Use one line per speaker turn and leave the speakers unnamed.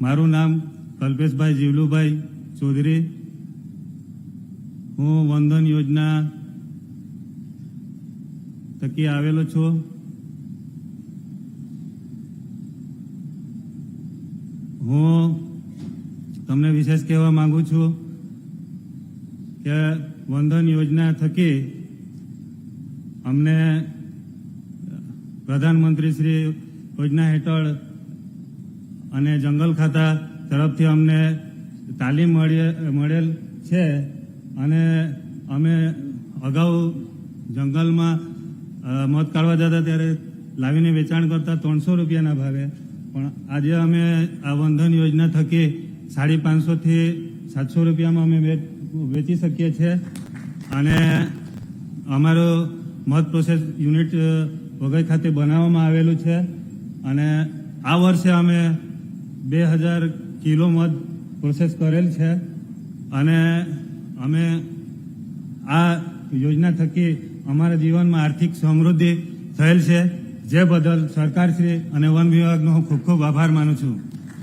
મારું નામ કલ્પેશભાઈ જીવલુભાઈ ચૌધરી. હું વંદન યોજના થકી આવેલો છું. હું તમને વિશેષ કહેવા માંગુ છું કે વંદન યોજના થકી અમને પ્રધાનમંત્રી શ્રી યોજના હેઠળ અને જંગલ ખાતા તરફથી અમને તાલીમ મળી મળેલ છે અને અમે અગાઉ જંગલમાં મત કાઢવા જતા ત્યારે લાવીને વેચાણ કરતા ત્રણસો રૂપિયાના ભાવે. પણ આજે અમે આ વંધન યોજના થકી સાડી પાંચસોથી સાતસો રૂપિયામાં અમે વેચી શકીએ છીએ. અને અમારો મધ પ્રોસેસ યુનિટ વગર ખાતે બનાવવામાં આવેલું છે. અને આ વર્ષે અમે બે હજાર કિલો મધ પ્રોસેસ કરેલ છે અને અમે આ યોજના થકી અમારા જીવનમાં આર્થિક સમૃદ્ધિ થયેલ છે. જે બદલ સરકારશ્રી અને વન વિભાગનો હું ખૂબ ખૂબ આભાર માનું છું.